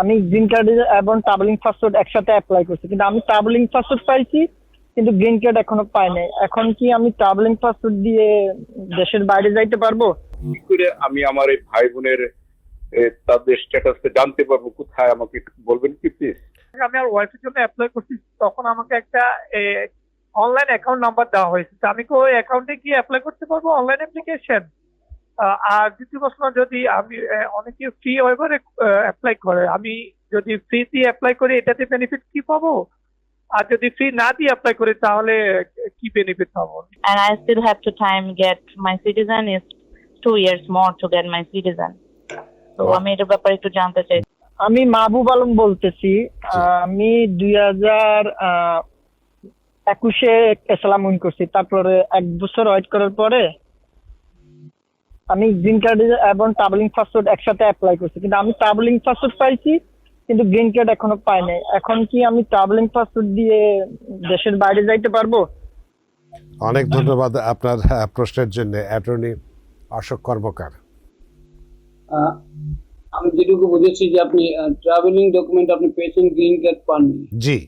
আমি green card এবং travelling passport একসাথে অ্যাপ্লাই করছি। কিন্তু আমি ট্রাভেলিং পাসপোর্ট পাইছি কিন্তু গ্রিন কার্ড এখনও পাই নাই। এখন কি আমি ট্রাভেলিং পাসপোর্ট দিয়ে দেশের বাইরে যাইতে পারব? কি করে আমি আমার এই ভাই বোনের তাদের স্ট্যাটাসটা জানতে পারব। কোথায় আমাকে একটু বলবেন কি প্লিজ আমি আমার ওয়াইফের জন্য অ্যাপ্লাই করছি তখন আমাকে একটা অনলাইন অ্যাকাউন্ট নাম্বার দেওয়া হয়েছে। আমি কি ওই অ্যাকাউন্টে গিয়ে অ্যাপ্লাই করতে পারব? অনলাইন অ্যাপ্লিকেশন আর দ্বিতীয় প্রশ্ন যদি আমি অনেকে ফ্রি ওয়েবারে অ্যাপ্লাই করে আমি যদি ফ্রি দিয়ে অ্যাপ্লাই করি এটাতে বেনিফিট কি পাবো? আর যদি ফ্রি না দিয়ে অ্যাপ্লাই করি তাহলে কি বেনিফিট পাবো? And I still have to time get my citizen is two years more to get my citizen. তো আমি এটার ব্যাপারে একটু জানতে চাই। আমি মাহবুব আলম বলতেছি। আহ, আমি দুই হাজার আহ, একুশে এসলাম উইন করছি। তারপরে এক বছর ওয়েট করার পরে আমি গ্রিন কার্ড এবং ট্রাভেলিং পাসপোর্ট একসাথে অ্যাপ্লাই করছি। কিন্তু আমি ট্রাভেলিং পাসপোর্ট পাইছি কিন্তু গ্রিন কার্ড এখনও পাই নাই। এখন কি আমি ট্রাভেলিং পাসপোর্ট দিয়ে দেশের বাইরে যাইতে পারব? অনেক ধন্যবাদ আপনার আহ, প্রশ্নের জন্য। অ্যাটর্নি অশোক কর্মকার। আমি যেটুকু বুঝেছি যে আপনি ট্রাভেলিং ডকুমেন্ট আপনি পেয়েছেন গ্রিন কার্ড পাননি। জি।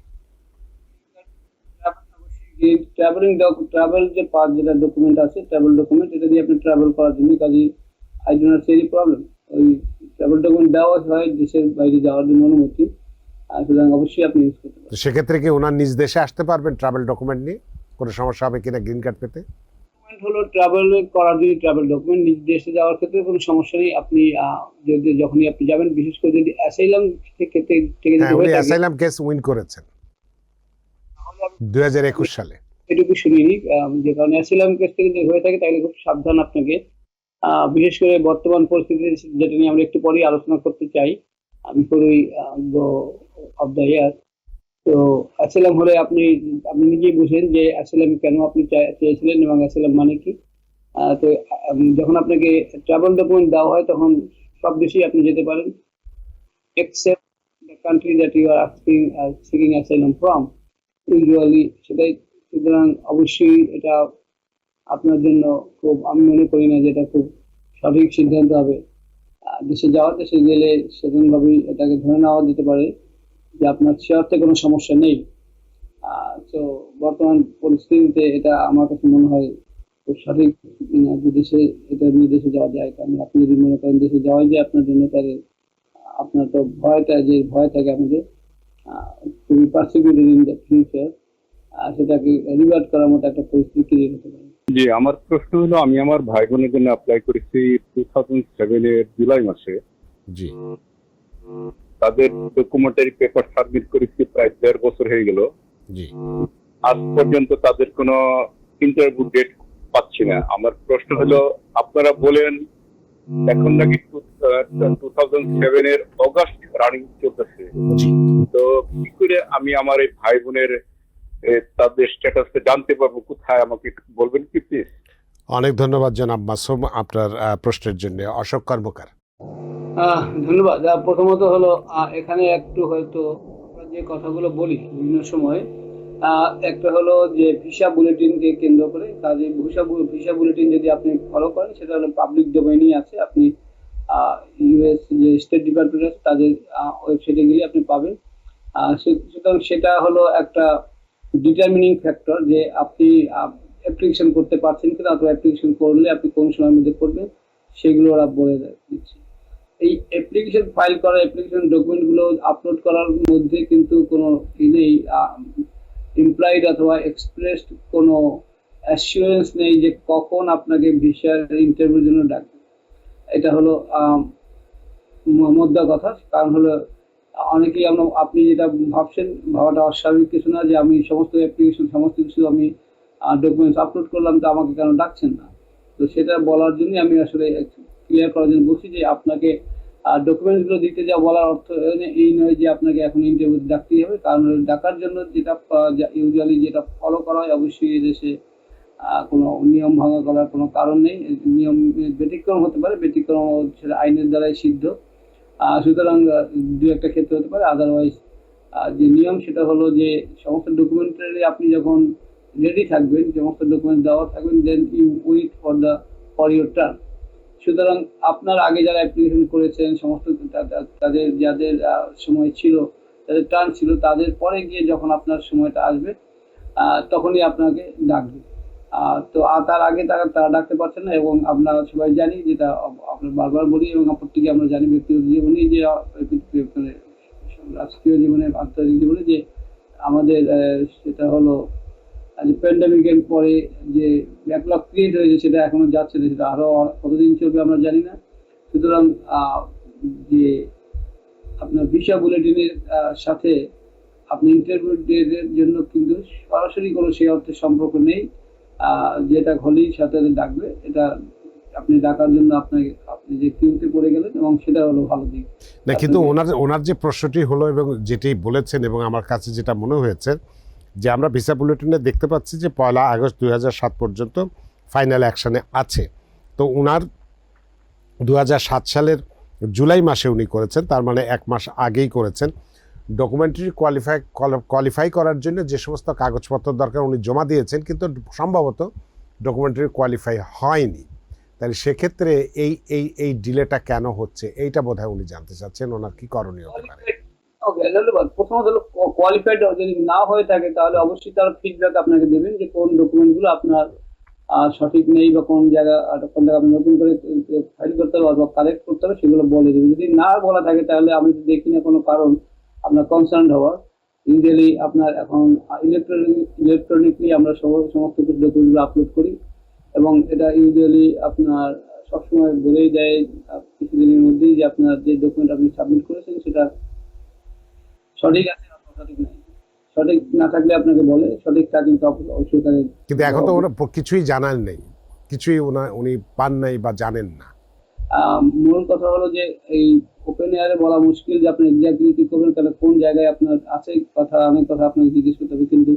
ট্রাভেলিং ট্রাভেল যে পাস যেটা ডকুমেন্ট আছে ট্রাভেল ডকুমেন্ট এটা দিয়ে আপনি ট্রাভেল করার জন্য কাজে আই ডো নট সেই প্রবলেম ওই ট্রাভেল ডকুমেন্ট দেওয়া হয় দেশের বাইরে যাওয়ার জন্য অনুমতি আর সুতরাং অবশ্যই আপনি ইউজ করতে পারেন। সেক্ষেত্রে কি ওনার নিজ দেশে আসতে পারবেন ট্রাভেল ডকুমেন্ট নিয়ে? কোনো সমস্যা হবে কিনা গ্রিন কার্ড পেতে? ডকুমেন্ট হলো ট্রাভেল করার জন্য ট্রাভেল ডকুমেন্ট নিজ দেশে যাওয়ার ক্ষেত্রে কোনো সমস্যা নেই। আপনি যদি যখনই আপনি যাবেন বিশেষ করে যদি অ্যাসাইলাম ক্ষেত্রে থেকে যদি থাকে অ্যাসাইলাম কেস উইন করেছেন। সালে। এটুকু শুনিনি যে কারণে অ্যাসিলাম কেস থেকে যদি হয়ে থাকে, তাহলে খুব সাবধান আপনাকে। বিশেষ করে বর্তমান পরিস্থিতি যেটা নিয়ে আমরা একটু পরেই আলোচনা করতে চাই। We go of the year তো অ্যাসিলাম হলে আপনি আপনি নিজেই বুঝেন যে অ্যাসিলাম কেন আপনি চেয়েছিলেন এবং অ্যাসিলাম মানে কি। তো যখন আপনাকে ট্রাভেল ডকুমেন্ট দেওয়া হয়, তখন সব দেশেই আপনি যেতে পারেন। Except the country that you are asking seeking asylum from usually সেটাই। সুতরাং অবশ্যই এটা আপনার জন্য খুব, আমি মনে করি না যে এটা খুব সঠিক সিদ্ধান্ত হবে। দেশে যাওয়া, দেশে গেলে সেরকমভাবেই এটাকে ধরে নেওয়া যেতে পারে যে আপনার অর্থে কোনো সমস্যা নেই। তো বর্তমান পরিস্থিতিতে এটা আমার কাছে মনে হয় খুব সঠিক দেশে, এটা নিয়ে দেশে যাওয়া যায়। কারণ আপনি যদি মনে করেন দেশে যাওয়াই যায় আপনার জন্য, তাহলে আপনার তো ভয়টা, যে ভয় থাকে আমাদের be persecuted in the future সেটাকে রিভার্ট করার মতো একটা পরিস্থিতি ক্রিয়েট হতে পারে। জি আমার প্রশ্ন হলো আমি আমার ভাই বোনের জন্য অ্যাপ্লাই করেছি টু থাউজেন্ড সেভেনের জুলাই মাসে। জি। তাদের ডকুমেন্টারি পেপার সাবমিট করেছি প্রায় দেড় বছর হয়ে গেল। জি। আজ পর্যন্ত তাদের কোনো ইন্টারভিউ ডেট পাচ্ছি না। আমার প্রশ্ন হলো আপনারা বলেন এখন নাকি টু থাউজেন্ড সেভেনের অগাস্ট রানিং চলতেছে। তো কি করে আমি আমার এই ভাই বোনের তাদের স্ট্যাটাসটা জানতে পারব? কোথায় আমাকে একটু বলবেন কি প্লিজ অনেক ধন্যবাদ জনাব মাসুম আপনার আহ, প্রশ্নের জন্য। অশোক কর্মকার। ধন্যবাদ। প্রথমত হলো এখানে একটু হয়তো যে কথাগুলো বলি বিভিন্ন সময় একটা হলো যে ভিসা বুলেটিনকে কেন্দ্র করে, কাজে ভিসা ভিসা বুলেটিন যদি আপনি ফলো করেন, সেটা হলো পাবলিক ডোমেইনই আছে। আপনি ইউএস যে স্টেট ডিপার্টমেন্ট আছে, তাদের ওয়েবসাইটে গেলে আপনি পাবেন। সুতরাং সেটা হলো একটা ডিটারমিনিং ফ্যাক্টর যে আপনি অ্যাপ্লিকেশন করতে পারছেন কিনা অথবা অ্যাপ্লিকেশন করলে আপনি কোন সময়ের মধ্যে করবেন, সেগুলো ওরা বলে দিচ্ছে। এই অ্যাপ্লিকেশন ফাইল করা অ্যাপ্লিকেশন ডকুমেন্টগুলো আপলোড করার মধ্যে কিন্তু কোনো ই নেই ইমপ্লয়েড অথবা এক্সপ্রেসড কোনো অ্যাসিওরেন্স নেই যে কখন আপনাকে ভিসার ইন্টারভিউর জন্য ডাকবে। এটা হলো আম, ম- মোদ্দা কথা। কারণ হলো অনেকেই আমরা আপনি যেটা ভাবছেন ভাবাটা অস্বাভাবিক কিছু না যে আমি সমস্ত অ্যাপ্লিকেশন সমস্ত কিছু আমি ডকুমেন্টস আপলোড করলাম তো আমাকে কেন ডাকছেন না? তো সেটা বলার জন্য আমি আসলে ক্লিয়ার করার জন্য বলছি যে আপনাকে ডকুমেন্টসগুলো দিতে যা বলার অর্থ এই নয় যে আপনাকে এখন ইন্টারভিউ ডাকতেই হবে। কারণ ডাকার জন্য যেটা ইউজুয়ালি যেটা ফলো করা হয়, অবশ্যই এদেশে কোনো নিয়ম ভাঙা করার কোনো কারণ নেই। নিয়ম ব্যতিক্রম হতে পারে, ব্যতিক্রম সেটা আইনের দ্বারাই সিদ্ধ। সুতরাং, দু একটা ক্ষেত্রে হতে পারে। আদারওয়াইজ যে নিয়ম সেটা হলো যে সমস্ত ডকুমেন্টারি আপনি যখন রেডি থাকবেন, সমস্ত ডকুমেন্ট দেওয়া থাকবেন then you wait for the for your turn সুতরাং আপনার আগে যারা অ্যাপ্লিকেশন করেছেন, সমস্ত তাদের যাদের সময় ছিল, তাদের টান ছিল, তাদের পরে গিয়ে যখন আপনার সময়টা আসবে তখনই আপনাকে ডাকবে। তো তার আগে তারা তারা ডাকতে পারছেন না এবং আমরা সবাই জানি যেটা আপনার বারবার বলি এবং প্রত্যেকে আমরা জানি ব্যক্তিগত জীবনে যে মানে রাষ্ট্রীয় জীবনে, আন্তর্জাতিক জীবনে যে আমাদের সেটা হলো প্যান্ডামিকের পরে যে ব্যাকলগ ক্রিয়েট হয়েছে, সেটা এখনও যাচ্ছে না, সেটা আরও কতদিন চলবে আমরা জানি না। সুতরাং যে আপনার ভিসা বুলেটিনের সাথে আপনি ইন্টারভিউ এর জন্য কিন্তু সরাসরি কোনো সেই অর্থে সম্পর্ক নেই। যেটা হলেই সাথে ডাকবে, এটা আপনি ডাকার জন্য আপনাকে, আপনি যে কিউতে পড়ে গেলেন এবং সেটা হলো ভালো দিক। না, কিন্তু ওনার ওনার যে প্রশ্নটি হলো এবং যেটি বলেছেন এবং আমার কাছে যেটা মনে হয়েছে যে আমরা ভিসা বুলেটিনে দেখতে পাচ্ছি যে পয়লা আগস্ট দুই পর্যন্ত ফাইনাল অ্যাকশানে আছে। তো ওনার দু সালের জুলাই মাসে উনি করেছেন, তার মানে এক মাস আগেই করেছেন। ডকুমেন্টারি কোয়ালিফাই কোয়ালিফাই করার জন্য যে সমস্ত কাগজপত্র দরকার উনি জমা দিয়েছেন, কিন্তু সম্ভবত ডকুমেন্টারি কোয়ালিফাই হয়নি। তাহলে সেক্ষেত্রে এই এই এই ডিলেটা কেন হচ্ছে? এইটা বোধহয় উনি জানতে চাচ্ছেন, ওনার কি করণীয় হতে পারে? প্রথমত হলো কোয়ালিফাইড যদি না হয়ে থাকে, তাহলে অবশ্যই তারা ফিডব্যাক আপনাকে দেবেন যে কোন ডকুমেন্টগুলো আপনার সঠিক নেই বা কোন জায়গা কোন জায়গা নতুন করে ফাইল করতে হবে অথবা কালেক্ট করতে হবে, সেগুলো বলে দেবে যদি না বলা থাকে, তাহলে আমি দেখি না কোনো কারণ আপনার কনসার্ন হওয়ার। ইউজুয়ালি আপনার এখন ইলেকট্রনিক ইলেকট্রনিকলি আমরা সমস্ত কিছু ডকুমেন্টগুলো আপলোড করি এবং এটা ইউজুয়ালি আপনার সবসময় বলেই দেয় কিছুদিনের মধ্যেই যে আপনার যে ডকুমেন্ট আপনি সাবমিট করেছেন, সেটা সঠিক আছে সঠিক নাই? সঠিক না থাকলে আপনাকে বলে সঠিক থাকলে তো অবশ্যই কিন্তু এখন তো ওরা কিছুই জানার নেই। কিছুই ওনা উনি পান নাই বা জানেন না। মূল কথা হলো যে এই ওপেন এয়ারে বলা মুশকিল যে আপনি এক্স্যাক্টলি কি করবেন তাহলে কোন জায়গায় আপনার আছে কথা অনেক কথা আপনাকে জিজ্ঞেস করতে হবে। কিন্তু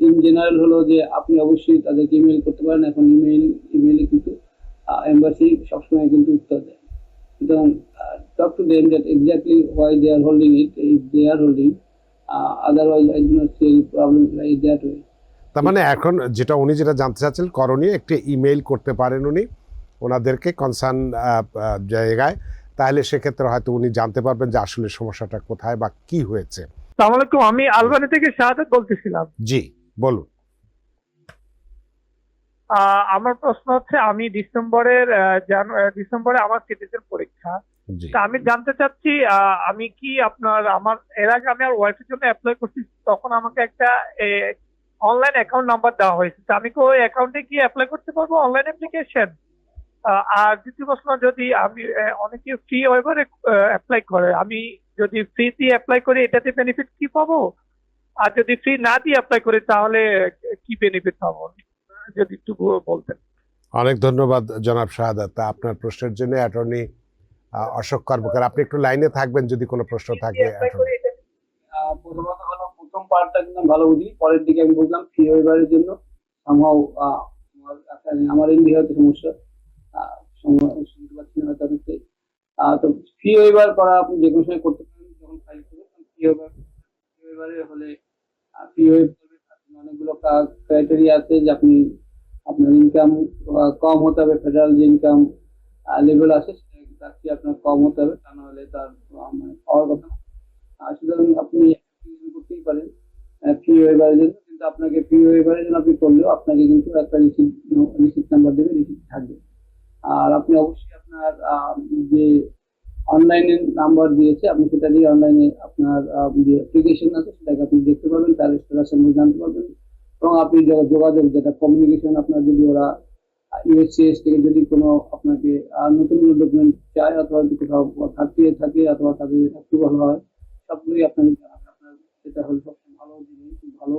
ইন জেনারেল হলো যে আপনি অবশ্যই তাদেরকে ইমেল করতে পারেন। এখন ইমেল ইমেলে কিন্তু এম্বাসি সবসময় কিন্তু উত্তর দেয়। সুতরাং talk to them that exactly why they are holding it if they are holding otherwise I do not see problem like that way তার মানে এখন যেটা উনি যেটা জানতে চাচ্ছেন করণীয় একটি ইমেল করতে পারেন উনি ওনাদেরকে কনসার্ন জায়গায়। তাহলে সেক্ষেত্রে হয়তো উনি জানতে পারবেন যে আসলে সমস্যাটা কোথায় বা কি হয়েছে। সালাম আলাইকুম আমি আলবানি থেকে শাহাদাত বলতেছিলাম। জি বলুন। আমার প্রশ্ন হচ্ছে আমি ডিসেম্বরের ডিসেম্বরে আমার সিটিজেন পরীক্ষা। তা আমি জানতে চাচ্ছি আমি কি আপনার আমার এর আগে আমি আর ওয়াইফের জন্য অ্যাপ্লাই করছি তখন আমাকে একটা অনলাইন অ্যাকাউন্ট নাম্বার দেওয়া হয়েছে। তা আমি কি ওই অ্যাকাউন্টে কি অ্যাপ্লাই করতে পারব অনলাইন অ্যাপ্লিকেশন আর দ্বিতীয় প্রশ্ন যদি আমি অনেকে ফ্রি ওয়েবারে অ্যাপ্লাই করে আমি যদি ফ্রি দিয়ে অ্যাপ্লাই করি এটাতে বেনিফিট কি পাবো? আর যদি ফ্রি না দিয়ে অ্যাপ্লাই করি তাহলে কি বেনিফিট পাবো? যদি একটু বলতেন। অনেক ধন্যবাদ জনাব শাহাদাত। আপনার প্রশ্নের জন্য অ্যাটর্নি অশোক কর্মকার আপনি একটু লাইনে থাকবেন যদি কোনো প্রশ্ন থাকে প্রথমত হলো প্রথম পার্টটা কিন্তু ভালো বুঝি পরের দিকে আমি বুঝলাম ফি ওয়েবারের জন্য। সামহাও আমার ইন্ডিয়া হয়তো সমস্যা। শুনতে পাচ্ছি না আহ, তো ফি ওয়েবার করা আপনি যে কোনো সময় করতে পারেন যখন ফাইল করবেন ফি ওয়েবার ফি ওয়েবারে হলে ফি ওয়েব অনেকগুলো ক্রাইটেরিয়া আছে যে আপনি আপনার ইনকাম কম হতে হবে ফেডারেল যে ইনকাম লেভেল আছে চেয়ে আপনার কম হতে হবে তা না হলে তার মানে পাওয়ার কথা না। আহ, সুতরাং আপনি করতেই পারেন ফি ওয়েবারের জন্য কিন্তু আপনাকে ফি ওয়েবারের জন্য আপনি করলেও আপনাকে কিন্তু একটা রিসিপ্ট রিসিপ্ট নাম্বার দেবে রিসিপ্ট থাকবে আর আপনি অবশ্যই আপনার যে অনলাইনে নাম্বার দিয়েছে আপনি সেটা দিয়ে অনলাইনে আপনার যে অ্যাপ্লিকেশন আছে সেটাকে আপনি দেখতে পাবেন তার স্ট্যাটাস সম্পর্কে জানতে পারবেন এবং আপনি যোগাযোগ যেটা কমিউনিকেশন আপনার যদি ওরা ইউএসসিএস থেকে যদি কোনো আপনাকে নতুন কোনো ডকুমেন্ট চায় অথবা যদি কোথাও থাকতে থাকে অথবা তাদের অ্যাপ্রুভাল হয় সবগুলোই আপনাকে জানাবে আপনার সেটা হলো সবচেয়ে ভালো জিনিস ভালো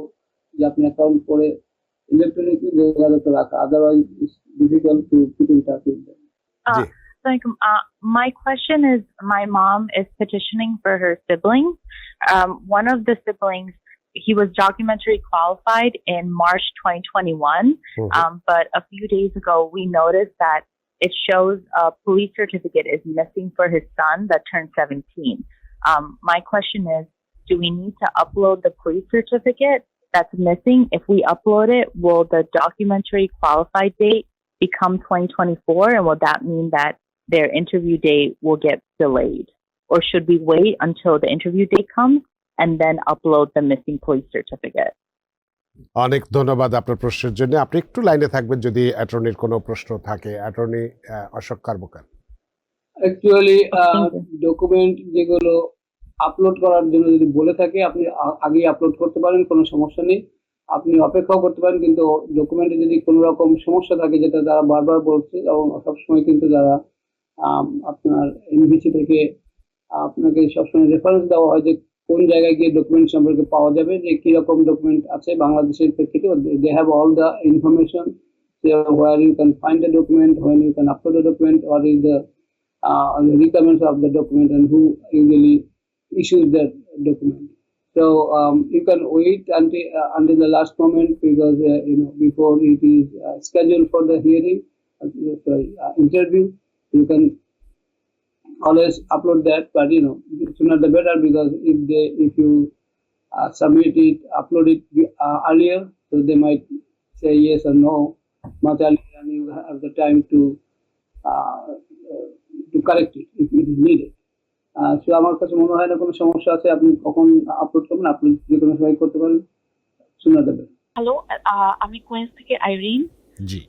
যে আপনি অ্যাকাউন্ট করে ইলেকট্রনিকলি যোগাযোগটা রাখা otherwise it's difficult to keep in touch with Assalamualaikum. Uh, my question is my mom is petitioning for her siblings. Um, one of the siblings, he was documentary qualified in March 2021, hmm, um, but a few days ago we noticed that it shows a police certificate is missing for his son that turned 17. Um, my question is, do we need to upload the police certificate that's missing? If we upload it, will the documentary qualified date become 2024? And will that mean that their interview date will get delayed? Or should we wait until the interview date comes and then upload the missing police certificate? অনেক ধন্যবাদ আপনার প্রশ্নের জন্য। আপনি একটু লাইনে থাকবেন যদি অ্যাটর্নির কোনো প্রশ্ন থাকে। Attorney Ashok Karmakar. Actually document যেগুলো আপলোড করার জন্য যদি বলে থাকে আপনি আগেই আপলোড করতে পারেন কোনো সমস্যা নেই। আপনি অপেক্ষাও করতে পারেন কিন্তু ডকুমেন্টে যদি কোনো রকম সমস্যা থাকে যেটা তারা বারবার বলছে এবং সবসময় কিন্তু যারা আপনার এনভিসি থেকে আপনাকে সবসময় রেফারেন্স দেওয়া হয় যে কোন জায়গায় গিয়ে ডকুমেন্ট সম্পর্কে পাওয়া যাবে যে কি রকম ডকুমেন্ট আছে বাংলাদেশের প্রেক্ষিতে they have all the information where you can find the document, when you can upload the document, what is the uh, the requirements of the document and who usually issues that document. So um, you can wait until uh, until the last moment because uh, you know before it is uh, scheduled for the hearing, uh, sorry, uh, interview. You can always upload that, but you know sooner the better because if they if you uh, submit it, upload it uh, earlier, so they might say yes or no much earlier, and you have the time to uh, uh, to correct it if it is needed. So আমার কাছে মনে হয় না কোনো সমস্যা আছে আপনি কখন আপলোড করবেন আপলোড যে কোনো সময় করতে পারেন শোনা দেবে হ্যালো আমি কুয়েন্স থেকে আইরিন জি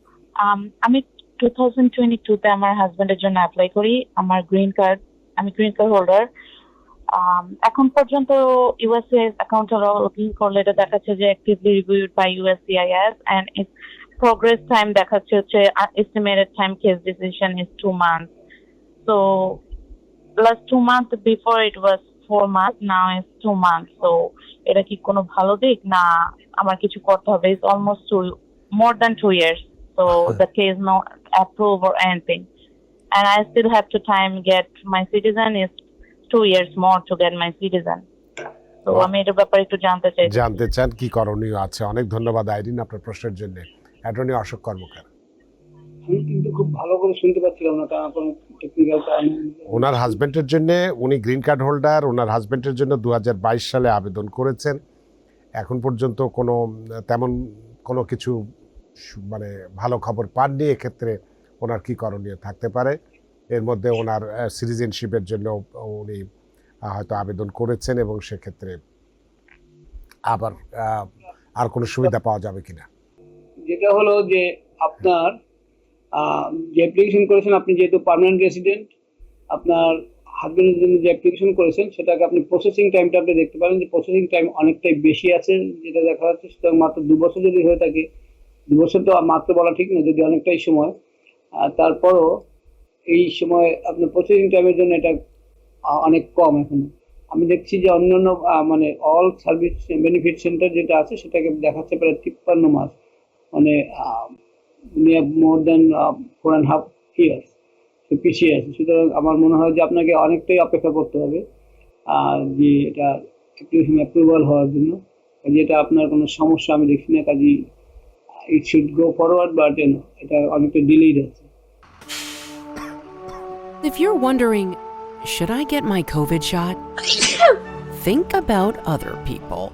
আমি টু টোয়েন্টি টুতে আমার জন্য অ্যাপ্লাই করি, আমার গ্রিন কার্ড আমি গ্রিন কার্ড হোল্ডার এখন পর্যন্ত ইউএসএ অ্যাকাউন্ট করলে এটা দেখাচ্ছে যে actively reviewed by USCIS and it's progress time দেখাচ্ছে হচ্ছে estimated time case decision is two month so last two month before it was four month now is two month so এটা কি কোনো ভালো দিক? না, আমার কিছু করতে হবে। It's almost two more than two years. So the case no approve or anything. And I still have to time get my citizen is two years more to get my citizen. So Wow. আমি এটার ব্যাপারে একটু জানতে চাই জানতে চান কি করণীয় আছে অনেক ধন্যবাদ আইরিন আপনার প্রশ্নের জন্য অ্যাটর্নি অশোক কর্মকার আমি কিন্তু খুব ভালো করে শুনতে পাচ্ছিলাম না কারণ কোনো টেকনিক্যাল কারণে ওনার হাজবেন্ডের জন্য উনি গ্রিন কার্ড হোল্ডার ওনার হাজবেন্ডের জন্য দু হাজার বাইশ সালে আবেদন করেছেন এখন পর্যন্ত কোনো তেমন কোনো কিছু মানে ভালো খবর পাননি, এক্ষেত্রে ওনার কি করণীয় থাকতে পারে। এর মধ্যে ওনার সিটিজেনশিপের জন্য উনি হয়তো আবেদন করেছেন এবং সেক্ষেত্রে আবার আর কোনো সুবিধা পাওয়া যাবে কিনা। যেটা হলো যে আপনার যে অ্যাপ্লিকেশন করেছেন, আপনি যেহেতু পার্মানেন্ট রেসিডেন্ট আপনার হাজবেন্ডের জন্য যে অ্যাপ্লিকেশন করেছেন, সেটাকে আপনি প্রসেসিং টাইমটা আপনি দেখতে পারেন যে প্রসেসিং টাইম অনেকটাই বেশি আছে, যেটা দেখা যাচ্ছে, সুতরাং মাত্র দু বছর যদি হয়ে থাকে দু বছর তো মাত্র বলা ঠিক না, যদি অনেকটাই সময়। তারপরও এই সময় আপনার প্রসেসিং টাইমের জন্য এটা অনেক কম এখন। আমি দেখছি যে অন্যান্য মানে অল সার্ভিস বেনিফিট সেন্টার যেটা আছে, সেটাকে দেখাচ্ছে প্রায় তিপ্পান্ন মাস। মানে more than four and half years পিছিয়ে আছে। সুতরাং আমার মনে হয় যে আপনাকে অনেকটাই অপেক্ষা করতে হবে আর যে এটা অ্যাপ্লিকেশন অ্যাপ্রুভাল হওয়ার জন্য। যেটা আপনার কোনো সমস্যা আমি দেখছি না কাজে it should go forward but এটা অনেকটা ডিলেড আছে If you're wondering, should I get my COVID shot? Think about other people.